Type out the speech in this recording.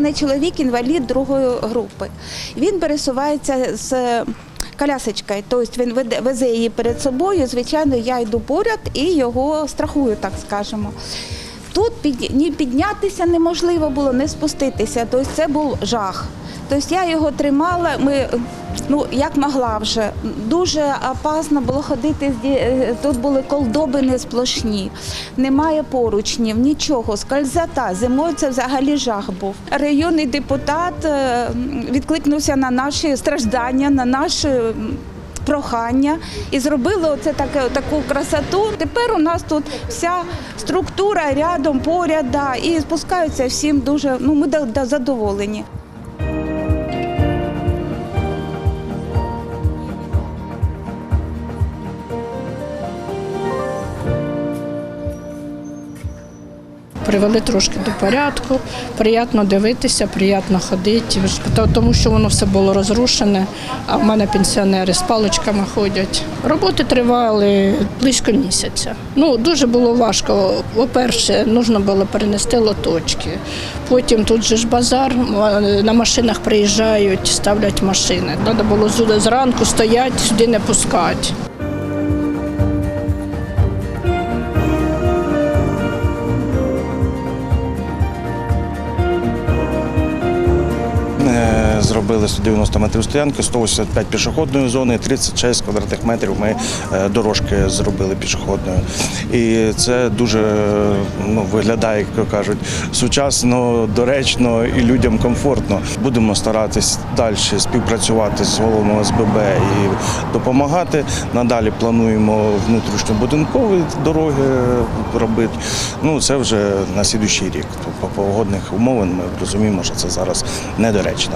мене чоловік інвалід другої групи. Він пересувається з колясочкою, тобто він везе її перед собою. Звичайно, я йду поряд і його страхую, так скажемо. Тут ні піднятися неможливо було, не спуститися. Тобто це був жах. Тобто я його тримала, ми ну як могла вже. Дуже опасно було ходити. Тут були колдобини сплошні, немає поручнів, нічого, скользота. Зимою це взагалі жах був. Районний депутат е, відкликнувся на наші страждання, на наші. Прохання і зробили оце таке, таку красоту. Тепер у нас тут вся структура рядом, поряд, да, і спускаються всім дуже. Ну ми задоволені. Привели трошки до порядку, приємно дивитися, приємно ходити, тому що воно все було розрушене, а в мене пенсіонери з паличками ходять. Роботи тривали близько місяця. Ну, дуже було важко. По-перше, потрібно було перенести лоточки. Потім тут же ж базар, на машинах приїжджають, ставлять машини. Треба було зранку стояти, сюди не пускати. Е, Зробили 190 метрів стоянки, 185 пішохідної зони, 36 квадратних метрів ми е, дорожки зробили пішохідною. І це дуже е, ну, виглядає, як кажуть, сучасно, доречно і людям комфортно. Будемо старатись далі співпрацювати з головою СББ і допомагати. Надалі плануємо внутрішньобудинкові дороги робити. Ну це вже на слідуючий рік. По погодних умовах ми розуміємо, що це зараз недоречно.